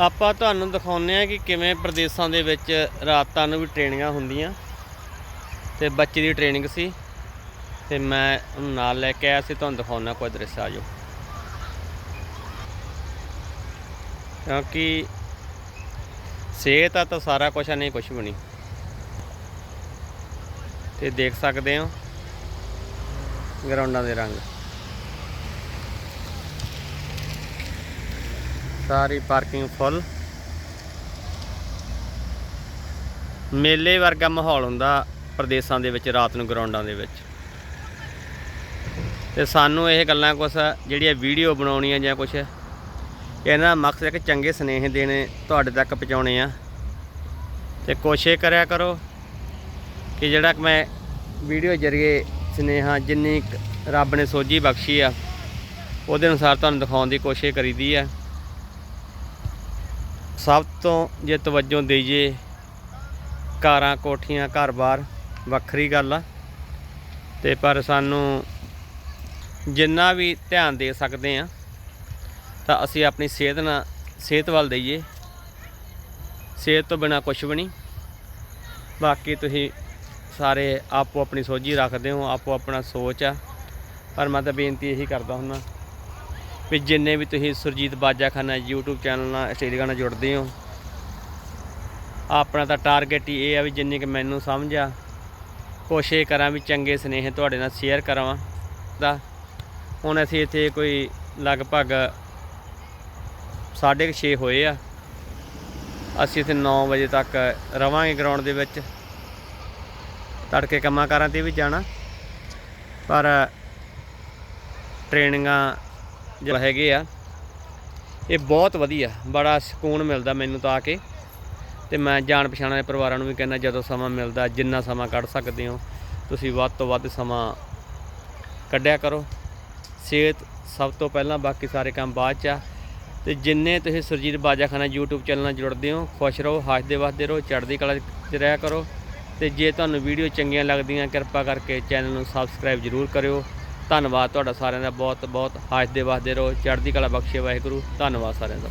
ਆਪਾਂ ਤੁਹਾਨੂੰ ਦਿਖਾਉਂਦੇ ਆ ਕਿ ਕਿਵੇਂ ਪ੍ਰਦੇਸ਼ਾਂ ਦੇ ਵਿੱਚ ਰਾਤਾਂ ਨੂੰ ਵੀ ਟ੍ਰੇਨਿੰਗਾਂ ਹੁੰਦੀਆਂ। ਤੇ ਬੱਚੇ ਦੀ ਟ੍ਰੇਨਿੰਗ ਸੀ। ਤੇ ਮੈਂ ਉਹਨੂੰ ਨਾਲ ਲੈ ਕੇ ਆਇਆ ਸੀ, ਤੁਹਾਨੂੰ ਦਿਖਾਉਣਾ ਕੋਈ ਦ੍ਰਿਸ਼ ਆ ਜਾਓ। ਕਿਉਂਕਿ ਸਿਹਤ ਆ ਤਾਂ ਸਾਰਾ ਕੁਝ ਆ, ਨਹੀਂ ਕੁਝ ਵੀ ਨਹੀਂ। ਤੇ ਦੇਖ ਸਕਦੇ ਹੋ ਗਰਾਊਂਡਾਂ ਦੇ ਰੰਗ। ਸਾਰੀ ਪਾਰਕਿੰਗ ਫੁੱਲ ਮੇਲੇ ਵਰਗਾ ਮਾਹੌਲ ਹੁੰਦਾ ਪ੍ਰਦੇਸ਼ਾਂ ਦੇ ਵਿੱਚ, ਰਾਤ ਨੂੰ ਗਰਾਊਂਡਾਂ ਦੇ ਵਿੱਚ। ਤੇ ਸਾਨੂੰ ਇਹ ਗੱਲਾਂ ਕੁਛ ਜਿਹੜੀਆਂ ਵੀਡੀਓ ਬਣਾਉਣੀਆਂ ਜਾਂ ਕੁਛ ਇਹਨਾਂ ਦਾ ਮਕਸਦ ਇੱਕ ਚੰਗੇ ਸੁਨੇਹੇ ਦੇਣੇ ਤੁਹਾਡੇ ਤੱਕ ਪਹੁੰਚਾਉਣੇ ਆ। ਤੇ ਕੋਸ਼ਿਸ਼ ਕਰਿਆ ਕਰੋ ਕਿ ਜਿਹੜਾ ਮੈਂ ਵੀਡੀਓ ਜਰੀਏ ਸੁਨੇਹਾ ਜਿੰਨੀ ਕੁ ਰੱਬ ਨੇ ਸੋਝੀ ਬਖਸ਼ੀ ਆ, ਉਹਦੇ ਅਨੁਸਾਰ ਤੁਹਾਨੂੰ ਦਿਖਾਉਣ ਦੀ ਕੋਸ਼ਿਸ਼ ਕਰੀਦੀ ਆ। ਸਭ ਤੋਂ ਜੇ ਤਵੱਜੋ ਦੇਈਏ ਕਾਰਾਂ, ਕੋਠੀਆਂ ਘਰ-ਬਾਰ ਵੱਖਰੀ ਗੱਲ ਆ। ਤੇ ਪਰ ਸਾਨੂੰ ਜਿੰਨਾ ਵੀ ਧਿਆਨ ਦੇ ਸਕਦੇ ਆ, ਤਾਂ ਅਸੀਂ ਆਪਣੀ ਸਿਹਤ ਨਾਲ, ਸਿਹਤ ਵੱਲ ਦਈਏ। ਸਿਹਤ ਤੋਂ ਬਿਨਾ ਕੁਝ ਵੀ ਨਹੀਂ। ਬਾਕੀ ਤੁਸੀਂ ਸਾਰੇ ਆਪੋ ਆਪਣੀ ਸੋਝੀ ਰੱਖਦੇ ਹੋ, ਆਪੋ ਆਪਣਾ ਸੋਚ ਆ। ਪਰ ਮੈਂ ਤਾਂ ਬੇਨਤੀ ਇਹੀ ਕਰਦਾ ਹੁੰਦਾ ਵੀ ਜਿੰਨੇ ਵੀ ਤੁਸੀਂ ਸੁਰਜੀਤ ਬਾਜਾਖਾਨਾ YouTube ਚੈਨਲ ਨਾਲ ਇੰਸਟਾਗ੍ਰਾਮ ਨਾਲ ਜੁੜਦੇ ਹੋ। ਆਪਣਾ ਤਾਂ ਟਾਰਗੇਟ ਹੀ ਇਹ ਆ ਵੀ ਜਿੰਨੀ ਕਿ ਮੈਨੂੰ ਸਮਝ ਆ, ਕੋਸ਼ਿਸ਼ ਕਰਾਂ ਵੀ ਚੰਗੇ ਸੁਨੇਹੇ ਤੁਹਾਡੇ ਨਾਲ ਸ਼ੇਅਰ ਕਰਾਂ ਦਾ। ਹੁਣ ਅਸੀਂ ਇੱਥੇ ਕੋਈ ਲਗਭਗ 6:30 ਹੋਏ ਆ। ਅਸੀਂ ਇੱਥੇ 9 ਵਜੇ ਤੱਕ ਰਵਾਂਗੇ ਗਰਾਊਂਡ ਦੇ ਵਿੱਚ। ਤੜਕੇ ਕੰਮਾਂ ਕਾਰਾਂ ਤੇ ਵੀ ਜਾਣਾ। ਪਰ ਟ੍ਰੇਨਿੰਗਾਂ ਜੋ ਹੈਗੇ ਆ, ਇਹ ਬਹੁਤ ਵਧੀਆ, ਬੜਾ ਸਕੂਨ ਮਿਲਦਾ ਮੈਨੂੰ ਤਾਂ ਆ ਕੇ। ਤੇ ਮੈਂ ਜਾਣ ਪਛਾਣ ਵਾਲੇ ਪਰਿਵਾਰਾਂ ਨੂੰ ਵੀ ਕਹਿੰਦਾ, ਜਦੋਂ ਸਮਾਂ ਮਿਲਦਾ, ਜਿੰਨਾ ਸਮਾਂ ਕੱਢ ਸਕਦੇ ਹੋ, ਤੁਸੀਂ ਵੱਧ ਤੋਂ ਵੱਧ ਸਮਾਂ ਕੱਢਿਆ ਕਰੋ। ਸਿਹਤ ਸਭ ਤੋਂ ਪਹਿਲਾਂ, ਬਾਕੀ ਸਾਰੇ ਕੰਮ ਬਾਅਦ ਚ ਆ। ਤੇ ਜਿੰਨੇ ਤੁਸੀਂ ਸੁਰਜੀਤ ਬਾਜਾਖਾਨਾ YouTube ਚੈਨਲ ਨਾਲ ਜੁੜਦੇ ਹੋ, ਖੁਸ਼ ਰਹੋ, ਹੱਸਦੇ ਵਸਦੇ ਰਹੋ, ਚੜ੍ਹਦੀ ਕਲਾ 'ਚ ਰਿਹਾ ਕਰੋ। ਤੇ ਜੇ ਤੁਹਾਨੂੰ ਵੀਡੀਓ ਚੰਗੀਆਂ ਲੱਗਦੀਆਂ, ਕਿਰਪਾ ਕਰਕੇ ਚੈਨਲ ਨੂੰ ਸਬਸਕ੍ਰਾਈਬ ਜ਼ਰੂਰ ਕਰਿਓ। ਧੰਨਵਾਦ ਤੁਹਾਡਾ ਸਾਰਿਆਂ ਦਾ ਬਹੁਤ ਬਹੁਤ ਹੱਸਦੇ ਵਸਦੇ ਰਹੋ, ਚੜ੍ਹਦੀ ਕਲਾ ਬਖਸ਼ੇ ਵਾਹਿਗੁਰੂ, ਧੰਨਵਾਦ ਸਾਰਿਆਂ ਦਾ।